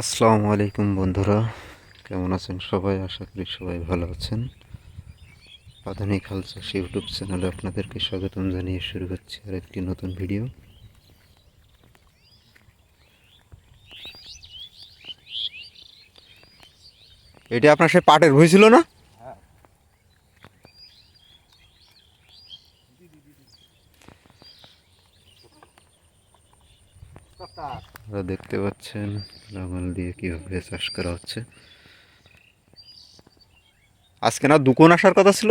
আসসালামু আলাইকুম বন্ধুরা, কেমন আছেন সবাই? আশা করি সবাই ভালো আছেন। আধুনিক হাল চাষ ইউটিউব চ্যানেলে আপনাদেরকে স্বাগতম জানিয়ে শুরু করছি আর একটি নতুন ভিডিও। এটা আপনার সে পাটের ভুই ছিল না? আপনারা দেখতে পাচ্ছেন লাঙল দিয়ে কীভাবে চাষ করা হচ্ছে। আজকে না দুকোন আসার কথা ছিল?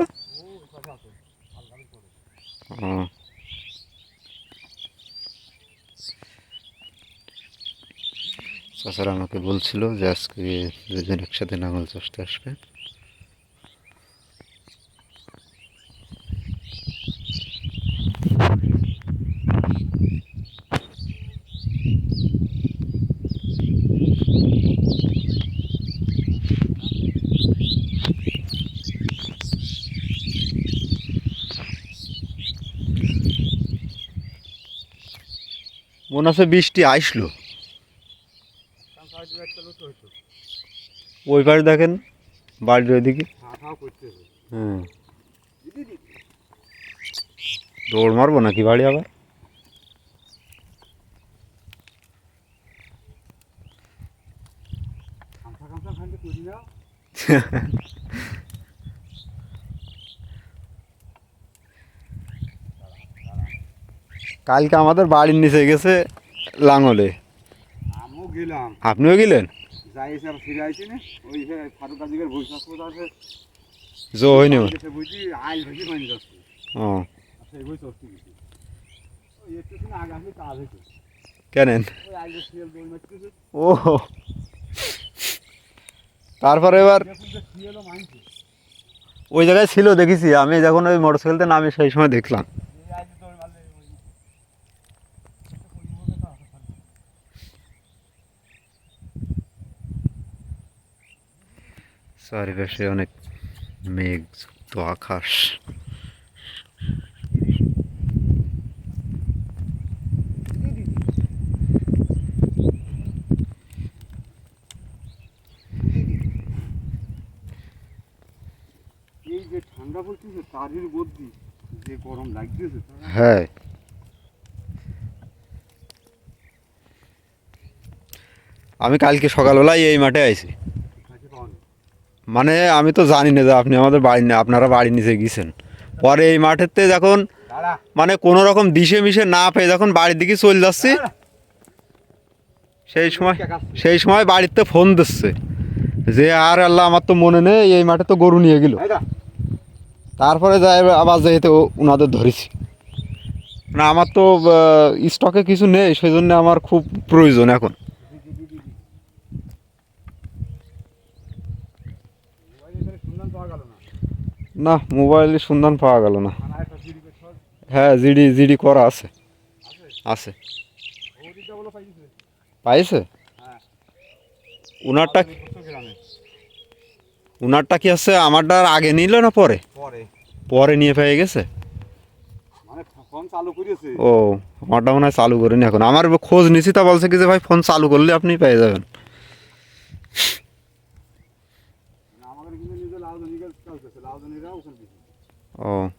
ও। চাচারা আমাকে বলছিল যে আজকে দুজন একসাথে লাঙল চাষতে আসবে। মনে বৃষ্টি আসলো। ওই পাশে দেখেন বাড়ির ওইদিকে। হ্যাঁ। দৌড় মারবো নাকি বাড়ি আবার? কালকে আমাদের বাড়ির নিচে গেছে লাঙলে। আপনিও গেলেন? জো হয়নি ও? কেনেন? তারপরে এবার ওই জায়গায় ছিল দেখেছি। আমি যখন ওই মোটরসাইকেলতে নামি সেই সময় দেখলাম এই আইল দই মারলে ওই চারিপাশে অনেক মেঘযুক্ত আকাশ এই যে ঠান্ডা পড়তেছে তারের বদ্যি যে গরম লাগতেছে। হ্যাঁ। আমি কালকে সকালবেলায় এই মাঠে আইছি। মানে আমি তো জানি না যে আপনি আমাদের বাড়ি না আপনারা বাড়ি নিচে গেছেন পরে এই মাঠেতে যখন মানে কোনো রকম দিশে মিশে না পেয়ে যখন বাড়ির দিকে চলে যাচ্ছি সেই সময় সেই সময় বাড়িতে ফোন দিচ্ছে যে আর আল্লাহ আমার তো মনে নেই এই মাঠে তো গরু নিয়ে গেল। তারপরে যাই আবার যেহেতু ওনাদের ধরেছি। না আমার তো স্টকে কিছু নেই সেই জন্য আমার খুব প্রয়োজন এখন সন্ধান পাওয়া গেল না না মোবাইলে সন্ধান পাওয়া গেল না। হ্যাঁ জিডি জিডি করা আছে। আছে। পাইছে? উনারটা উনারটা কি আছে? আমারটা আগে নিল না পরে? পরে। পরে নিয়ে পেয়ে গেছে? মানে ফোন চালু করেছে ও আমারটা মনে হয় চালু করিনি এখন। আমার খোঁজ নিছি তা বলছে কি যে ভাই ফোন চালু করলে আপনি পেয়ে যাবেন। ও।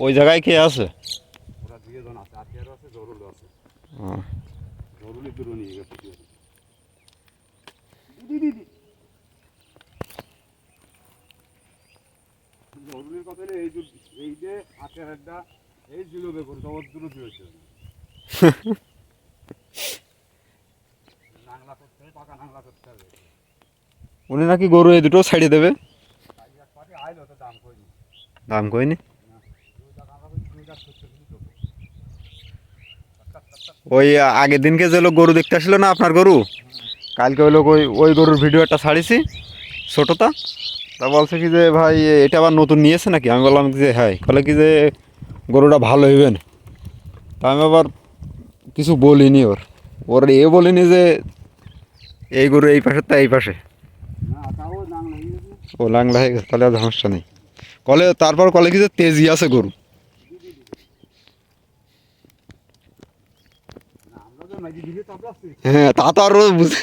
ওই জায়গায় কে আছে? ওরা দুজন আছে আতিয়ারও আছে জরুল আছে। ও, জরুলি দূর নিয়ে গেছে দিদি দিদি। কথা এই যে এই যে এই উনি নাকি গরু এই দুটো ছাড়িয়ে দেবে। দাম কইনি ওই আগের দিনকে যে লোক গরু দেখতে আসলো না আপনার গরু? কালকে ওই লোক ওই ওই গরুর ভিডিও একটা ছাড়িছি ছোটোটা। তা বলছে কি যে, ভাই এটা আবার নতুন নিয়েছে নাকি? আমি বললাম যে হ্যাঁ। বলে কি যে, গরুটা ভালো হইবে না তা আমি আবার কিছু বলিনি ওর। ওর এ বলিনি যে, এই গরু এই পাশে তা এই পাশে। ও লাংলা হয়ে গেছে, তাহলে আর সমস্যা নেই। কলে, তারপর কলে কি যে তেজি আছে গরু। হ্যাঁ তা তো আরও বুঝে